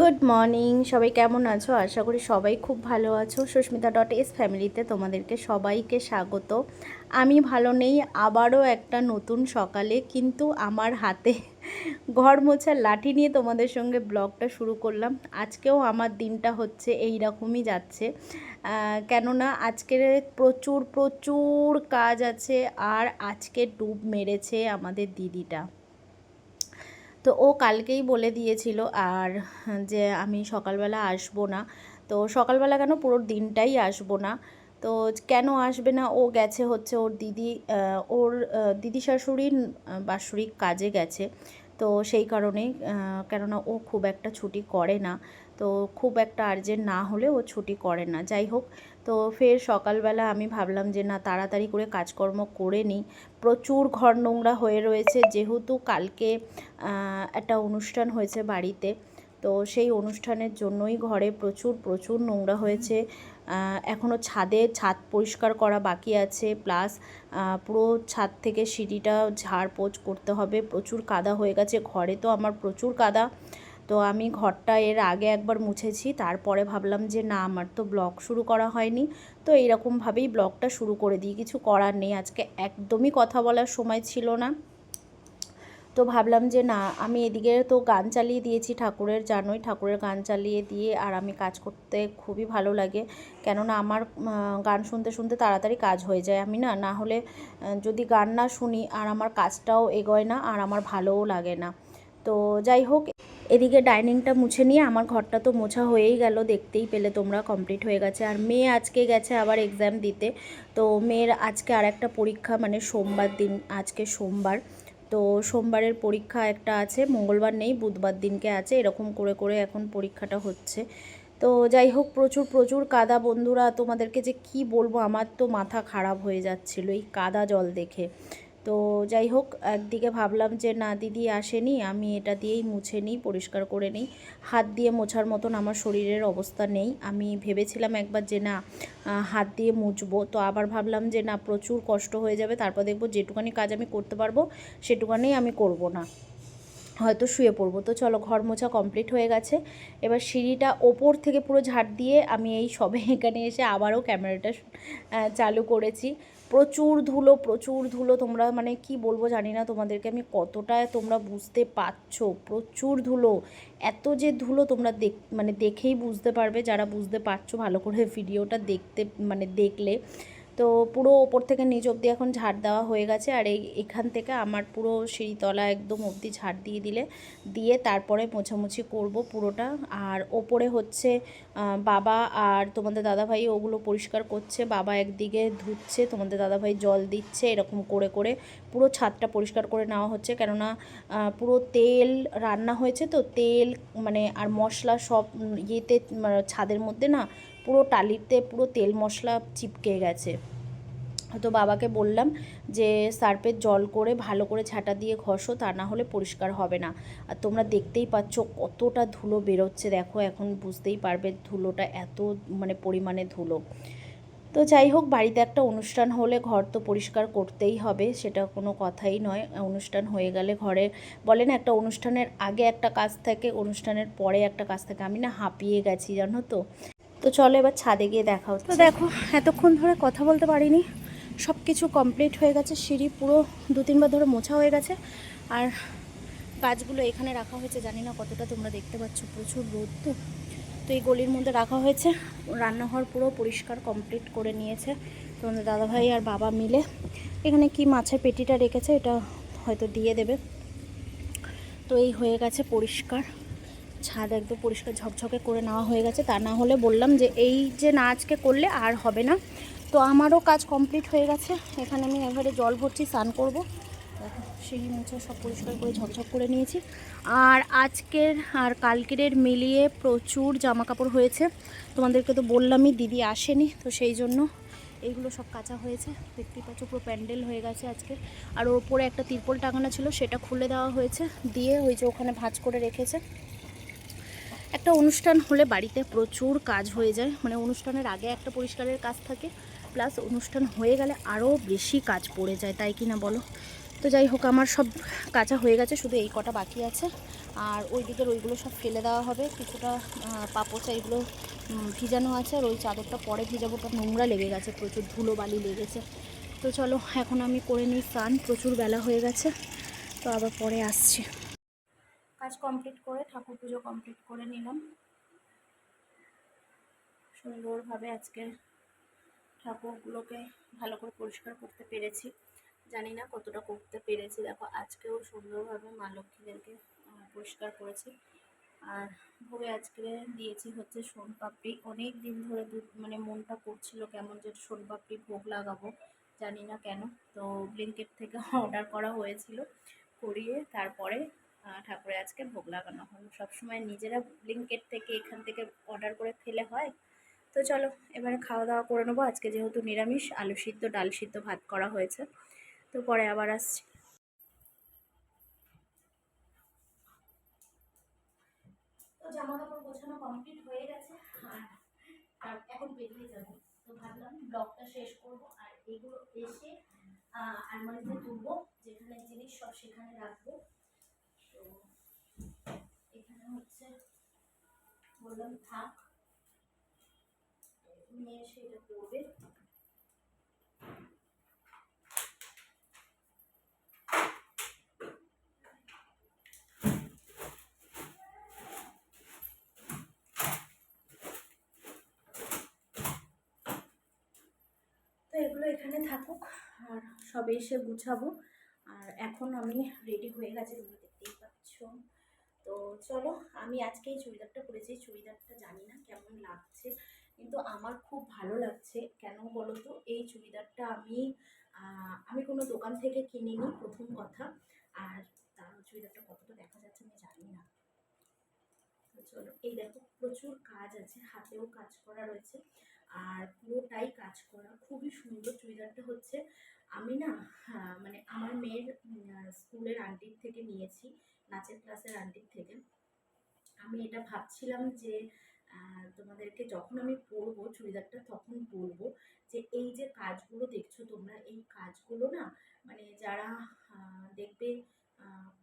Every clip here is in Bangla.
গুড মর্নিং সবাই কেমন আছো? আশা করি সবাই খুব ভালো আছো। সুস্মিতা ডট এস ফ্যামিলিতে তোমাদেরকে সবাইকে স্বাগত। আমি ভালো নেই, আবারও একটা নতুন সকালে। কিন্তু আমার হাতে ঘর মোছার লাঠি নিয়ে তোমাদের সঙ্গে ব্লগটা শুরু করলাম। আজকেও আমার দিনটা হচ্ছে এই রকমই যাচ্ছে কেননা আজকের প্রচুর প্রচুর কাজ আছে। আর আজকে ডুব মেরেছে আমাদের দিদিটা। তো ও কালকেই বলে দিয়েছিল আর যে আমি সকালবেলা আসব না। তো সকালবেলা কেন? পুরো দিনটাই আসব না। তো কেন আসবে না? ও গেছে হচ্ছে ওর দিদি ওর দিদি শাশুড়ির আহ, বাৎসরিক কাজে গেছে। তো সেই কারণেই কেননা ও খুব একটা ছুটি করে না। তো খুব একটা আর্জেন্ট না হলে ও ছুটি করে না। যাই হোক তো ফের সকালবেলা আমি ভাবলাম যে না, তাড়াতাড়ি করে কাজকর্ম করে নিই। প্রচুর ঘর নোংরা হয়ে রয়েছে, যেহেতু কালকে একটা অনুষ্ঠান হয়েছে বাড়িতে। তো সেই অনুষ্ঠানের জন্যই ঘরে প্রচুর প্রচুর নোংরা হয়েছে। এখনও ছাদে ছাদ পরিষ্কার করা বাকি আছে, প্লাস পুরো ছাদ থেকে সিঁড়িটা ঝাড়পোছ করতে হবে। প্রচুর কাদা হয়ে গেছে, ঘরে তো আমার প্রচুর কাদা। তো আমি ঘরটা এর আগে একবার মুছেছি, তারপরে ভাবলাম যে না, আমার তো ব্লগ শুরু করা হয়নি। তো এইরকমভাবেই ব্লগটা শুরু করে দিই, কিছু করার নেই। আজকে একদমই কথা বলার সময় ছিল না। তো ভাবলাম যে না, আমি এদিকে তো গান চালিয়ে দিয়েছি ঠাকুরের জানোই, ঠাকুরের গান চালিয়ে দিয়ে আর আমি কাজ করতে খুবই ভালো লাগে। কেননা আমার গান শুনতে শুনতে তাড়াতাড়ি কাজ হয়ে যায়। আমি না না হলে যদি গান না শুনি আর আমার কাজটাও এগোয় না আর আমার ভালোও লাগে না। তো যাই হোক এদিকে ডাইনিংটা মুছে নিয়ে আমার ঘরটা তো মোছা হয়েই গেল, দেখতেই পেলে তোমরা কমপ্লিট হয়ে গেছে। আর মেয়ে আজকে গেছে আবার এক্সাম দিতে, তো মেয়ের আজকে আর একটা পরীক্ষা মানে সোমবার দিন, আজকে সোমবার। তো সোমবারের পরীক্ষা একটা আছে, মঙ্গলবার নেই, বুধবার দিনকে আছে, এরকম করে করে এখন পরীক্ষাটা হচ্ছে। তো যাই হোক, প্রচুর প্রচুর কাদা বন্ধুরা, তোমাদেরকে যে কি বলব, আমার তো মাথা খারাপ হয়ে যাচ্ছিল, এই কাদা জল দেখে। তো যাই হোক, একদিকে ভাবলাম যে না, দিদি আসেনি, আমি এটা দিয়েই মুছে নিই, পরিষ্কার করে নিই। হাত দিয়ে মোছার মতন আমার শরীরের অবস্থা নেই। আমি ভেবেছিলাম একবার যে না হাত দিয়ে মুছবো। তো আবার ভাবলাম যে না, প্রচুর কষ্ট হয়ে যাবে, তারপর দেখব যেটুকানি কাজ আমি করতে পারব, সেটুকানি আমি করব না। হয়তো শুয়ে পড়ব। তো চলো, ঘর মোছা কমপ্লিট হয়ে গেছে। এবার সিঁড়িটা ওপর থেকে পুরো ঝাড় দিয়ে আমি এই সবে এখানে এসে আবারও ক্যামেরাটা চালু করেছি। প্রচুর ধুলো প্রচুর ধুলো, তোমরা মানে কি বলব জানি না তোমাদেরকে, আমি কতটা তোমরা বুঝতে পারছ? প্রচুর ধুলো, এত যে ধুলো তোমরা দেখ মানে দেখেই বুঝতে পারবে, যারা বুঝতে পারছ ভালো করে ভিডিওটা দেখতে মানে দেখলে। তো পুরো ওপর থেকে নিচ অবধি এখন ঝাড় দেওয়া হয়ে গেছে আর এই এখান থেকে আমার পুরো সিঁড়িতলা একদম অবধি ঝাড় দিয়ে দিলে, দিয়ে তারপরে মোছামুছি করব পুরোটা। আর ওপরে হচ্ছে বাবা আর তোমাদের দাদাভাই ওগুলো পরিষ্কার করছে, বাবা একদিকে ধুচ্ছে, তোমাদের দাদাভাই জল দিচ্ছে, এরকম করে করে পুরো ছাদটা পরিষ্কার করে নেওয়া হচ্ছে। কেননা পুরো তেল রান্না হয়েছে তো, তেল মানে আর মশলা সব ইয়েতে ছাদের মধ্যে না পুরো টালিতে পুরো তেল মশলা চিপকে গেছে। তো বাবাকে বললাম যে সার্পের জল করে ভালো করে ঝাঁটা দিয়ে ঘষো, তা না হলে পরিষ্কার হবে না। আর তোমরা দেখতেই পাচ্ছ কতটা ধুলো বেরোচ্ছে। দেখো, এখন বুঝতেই পারবে ধুলোটা এত মানে পরিমাণে ধুলো। তো যাই হোক, বাড়িতে একটা অনুষ্ঠান হলে ঘর তো পরিষ্কার করতেই হবে, সেটা কোনো কথাই নয়। অনুষ্ঠান হয়ে গেলে ঘরে, বলে না, একটা অনুষ্ঠানের আগে একটা কাজ থাকে, অনুষ্ঠানের পরে একটা কাজ থাকে। আমি না হাঁপিয়ে গেছি, জানো তো। তো চলো এবার ছাদে গিয়ে দেখা হচ্ছে। তো দেখো, এতক্ষণ ধরে কথা বলতে পারিনি। সব কিছু কমপ্লিট হয়ে গেছে, সিঁড়ি পুরো দু তিনবার ধরে মোছা হয়ে গেছে। আর কাজগুলো এখানে রাখা হয়েছে, জানি না কতটা তোমরা দেখতে পাচ্ছ, প্রচুর রোদ তো। তো এই গলির মধ্যে রাখা হয়েছে। রান্নাঘর পুরো পরিষ্কার কমপ্লিট করে নিয়েছে। তোমাদের দাদাভাই আর বাবা মিলে এখানে কি মাছের পেটিটা রেখেছে, এটা হয়তো দিয়ে দেবে। তো এই হয়ে গেছে পরিষ্কার। ছাদ একদম পরিষ্কার ঝকঝকে করে নেওয়া হয়ে গেছে। তা না হলে বললাম যে এই যে না আজকে করলে আর হবে না। তো আমারও কাজ কমপ্লিট হয়ে গেছে। এখানে আমি এবারে জল ভরছি স্নান করব। সিঁড়ি মুছে সব পরিষ্কার করে ঝকঝক করে নিয়েছি। আর আজকের আর কালকের মিলিয়ে প্রচুর জামা কাপড় হয়েছে। তোমাদেরকে তো বললামই দিদি আসেনি, তো সেই জন্য এইগুলো সব কাঁচা হয়েছে। দেখতেই পাচ্ছ পুরো প্যান্ডেল হয়ে গেছে আজকে। আর ওপরে একটা তিরপল টাঙানো ছিল, সেটা খুলে দেওয়া হয়েছে। দিয়ে ওই যে ওখানে ভাঁজ করে রেখেছে। একটা অনুষ্ঠান হলে বাড়িতে প্রচুর কাজ হয়ে যায়। মানে অনুষ্ঠানের আগে একটা পরিষ্কারের কাজ থাকে, প্লাস অনুষ্ঠান হয়ে গেলে আরও বেশি কাজ পড়ে যায়, তাই কি না বলো? তো যাই হোক, আমার সব কাঁচা হয়ে গেছে, শুধু এই কটা বাকি আছে। আর ওই দিকের ওইগুলো সব ফেলে দেওয়া হবে, কিছুটা পাপোচা এগুলো ভিজানো আছে, আর ওই চাদরটা পরে ভিজাবো ওটা নোংরা লেগে গেছে, প্রচুর ধুলো বালি লেগেছে। তো চলো, এখন আমি করে নিই স্নান, প্রচুর বেলা হয়ে গেছে, তো আবার পরে আসছি। কাজ কমপ্লিট করে, ঠাকুর পুজো কমপ্লিট করে নিলাম। সুন্দরভাবে আজকে ঠাকুরগুলোকে ভালো করে পরিষ্কার করতে পেরেছি। জানি না কতটা করতে পেরেছি। দেখো, আজকেও সুন্দরভাবে মা লক্ষ্মীদেরকে পরিষ্কার করেছি। আর ভোগে আজকে দিয়েছি হচ্ছে সোনপাপড়ি। অনেক দিন ধরে মানে মনটা করছিল কেমন যে সোনপাপড়ি ভোগ লাগাবো, জানি না কেন। তো ব্লিঙ্কেট থেকে অর্ডার করা হয়েছিল, করিয়ে তারপরে ঠাকুরের আজকে ভোগ লাগানো হলো। সবসময় নিজেরা ব্লিঙ্কেট থেকে এখান থেকে অর্ডার করে ফেলে হয়। তো চলো, এবারে খাওয়া দাওয়া করে নেব। আজকে যেহেতু নিরামিষ, আলু সিদ্ধ, ডাল সিদ্ধ ভাত করা হয়েছে। তো পরে আবার আসছি। তো জামা কাপড় গোছানো কমপ্লিট হয়ে গেছে। আর এখন বেরিয়ে তো ভাবলাম ব্লগটা শেষ করব। আর এগুলো এসে আলমারিতে তুলবো। যেখানে জিনিস সব সেখানে রাখব। বললাম, থাক। নিয়ে এসে এটা করবে। তো এগুলো এখানে থাকুক, আর সবে এসে গুছাবো। আর এখন আমি রেডি হয়ে গেছে তুমি দেখতেই পাচ্ছ। তো চলো আমি আজকে এই চুড়িদারটা পরেছি। চুড়িদারটা জানি না কেমন লাগছে কিন্তু আমার খুব ভালো লাগছে। কেন বলো তো? এই চুড়িদারটা আমি আমি কোনো দোকান থেকে কিনিনি প্রথম কথা। আর তার চুড়িদারটা কতটা দেখা যাচ্ছে আমি জানি না। চলো এই দেখো প্রচুর কাজ আছে। হাতেও কাজ করা রয়েছে আর পুরোটাই কাজ করা। খুবই সুন্দর চুড়িদারটা হচ্ছে। আমি না হ্যাঁ, মানে আমার মেয়ের স্কুলের আন্টির থেকে নিয়েছি। নাচের ক্লাসের আন্টির থেকে। আমি এটা ভাবছিলাম যে তোমাদেরকে যখন আমি পরবো চুড়িদারটা তখন বলব যে, এই যে কাজগুলো দেখছ তোমরা, এই কাজগুলো না মানে যারা দেখবে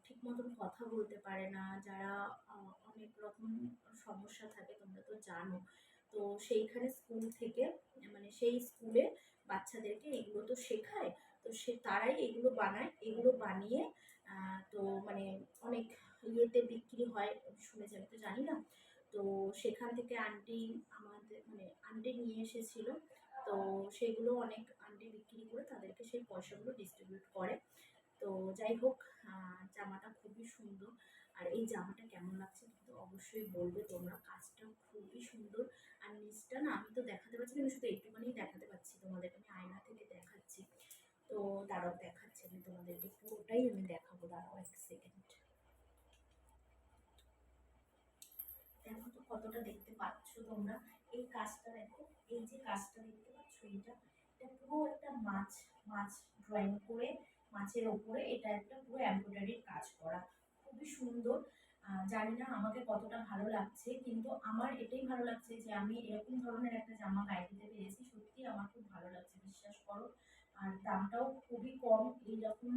ঠিক মতন কথা বলতে পারে না, যারা অনেক রকম সমস্যা থাকে, তোমরা তো জানো তো সেইখানে স্কুল থেকে মানে সেই স্কুলে বাচ্চাদেরকে এগুলো তো শেখায়, তো সে, তারাই এগুলো বানায়, এগুলো বানিয়ে তো মানে অনেক ইয়েতে বিক্রি হয়, শুনেছি আমি তো জানি না। তো সেখান থেকে আন্টি আমাদের মানে আন্টি নিয়ে এসেছিল, তো সেগুলো অনেক আন্টি বিক্রি করে তাদেরকে সেই পয়সাগুলো ডিস্ট্রিবিউট করে। তো যাই হোক জামাটা খুবই সুন্দর। আর এই জামাটা কেমন লাগছে কিন্তু অবশ্যই বলবে, তোমরা কাজটা খুবই সুন্দর। আর নিচটা না, আমি তো দেখাতে পারছি না, আমি শুধু একটুখানি দেখাতে পারছি তোমাদেরকে, আমি আয়না থেকে দেখাচ্ছি। তো দাঁড়াও, দেখাচ্ছি আমি তোমাদেরকে, পুরোটাই আমি দেখাবো, দাঁড়াও এক সেকেন্ড দেখো তো কতটা দেখতে পাচ্ছ তোমরা, এই কাজটা দেখো, এই যে কাজটা দেখতে পাচ্ছ এটা এটা পুরো একটা মাছ মাছ ড্রয়িং করে, মাছের ওপরে এটা একটা পুরো এমব্রয়ডারির কাজ করা। খুবই সুন্দর। জানি না আমাকে কতটা ভালো লাগছে, কিন্তু আমার এটাই ভালো লাগছে যে আমি এরকম ধরনের একটা জামা গায়ে দিতে পেরেছি। সত্যি আমার খুব ভালো লাগছে, বিশ্বাস করো। আর দামটাও খুবই কম, এইরকম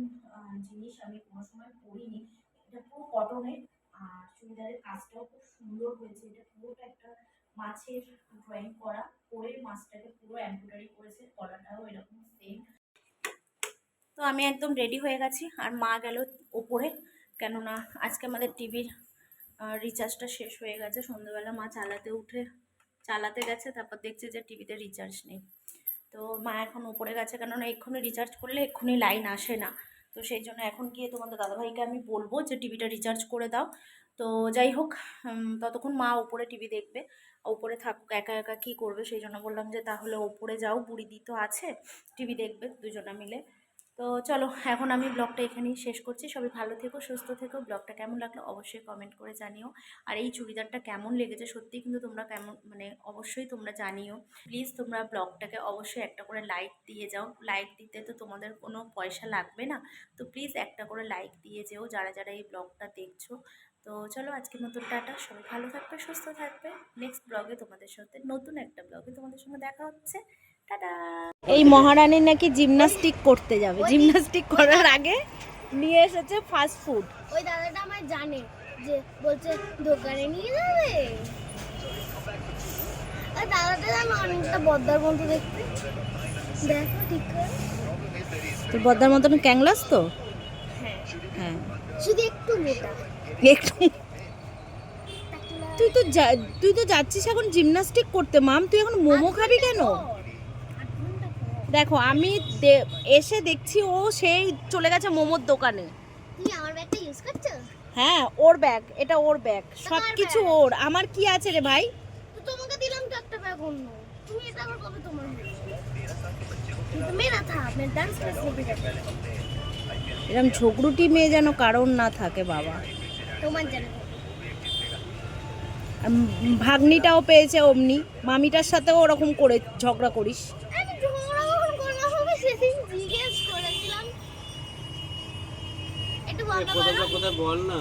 জিনিস আমি কোনো সময় পরিনি। এটা পুরো কটনের, আর চুড়িদারের কাজটাও খুব সুন্দর হয়েছে। এটা পুরোটা একটা মাছের ড্রয়িং করা করে মাছটাকে পুরো এমব্রয়ডারি করেছে কলাটাও এরকম সেম তো আমি একদম রেডি হয়ে গেছি, আর মা গেল ওপরে। কেননা আজকে আমাদের টিভির রিচার্জটা শেষ হয়ে গেছে। সন্ধ্যেবেলা মা চালাতে উঠে, চালাতে গেছে, তারপর দেখছে যে টিভিতে রিচার্জ নেই। তো মা এখন উপরে গেছে, কেননা এক্ষুনি রিচার্জ করলে এক্ষুনি লাইন আসে না। তো সেই জন্য এখন গিয়ে তোমাদের দাদাভাইকে আমি বলব যে টিভিটা রিচার্জ করে দাও। তো যাই হোক ততক্ষণ মা ওপরে টিভি দেখবে ওপরে থাকুক, একা একা কী করবে সেই জন্য বললাম যে তাহলে ওপরে যাও বুড়ি দি তো আছে টিভি দেখবে দুজনে মিলে। তো চলো, এখন আমি ব্লগটা এখানেই শেষ করছি। সবাই ভালো থেকো, সুস্থ থেকো। ব্লগটা কেমন লাগল অবশ্যই কমেন্ট করে জানিও। আর এই চুড়িদারটা কেমন লেগেছে সত্যি কিন্তু তোমরা কেমন মানে অবশ্যই তোমরা জানিও। প্লিজ তোমরা ব্লগটাকে অবশ্যই একটা করে লাইক দিয়ে যাও। লাইক দিতে তো তোমাদের কোনো পয়সা লাগবে না। তো প্লিজ একটা করে লাইক দিয়ে যেও যারা যারা এই ব্লগটা দেখছ। তো চলো আজকে নতুন টাটা। সবাই ভালো থাকবে, সুস্থ থাকবে। নেক্সট ব্লগে তোমাদের সাথে, নতুন একটা ব্লগে তোমাদের সঙ্গে দেখা হচ্ছে। এই মহারানী নাকি জিমনাস্টিক করতে যাবে। জিমনাস্টিক করার আগে নিয়ে এসেছে ফাস্ট ফুড ওই দাদাটা আমার জানে যে বলছে দোকানে নিয়ে যাবে। আর দাদাটা জানো অনেকটা বদ্দার মতো দেখতে। দেখো ঠিক করে। তোর বদ্দার মতন ক্যাংলাস তো? হ্যাঁ। শুধু একটু মোটা। একটু তুই তো তুই তো যাচ্ছিস এখন জিমনাস্টিক করতে। মাম তুই এখন মোমো খাবি কেন? দেখো আমি এসে দেখছি ও সেই চলে গেছে মোমোর দোকানে। হ্যাঁ ওর ব্যাগ এটা ওর ব্যাগ সব কিছু ওর। আমার কি আছে রে ভাই? তোমাকে দিলাম তো একটা ব্যাগ অন্য। তুমি এটা আবার কবে তোমার মেরা ছোকরুটি মেয়ে যেন কারণ না থাকে বাবা। যেন ভাগ্নিটাও পেয়েছে অমনি। মামিটার সাথেও ওরকম করে ঝগড়া করিস। কোথায় পারো কোথায় বল না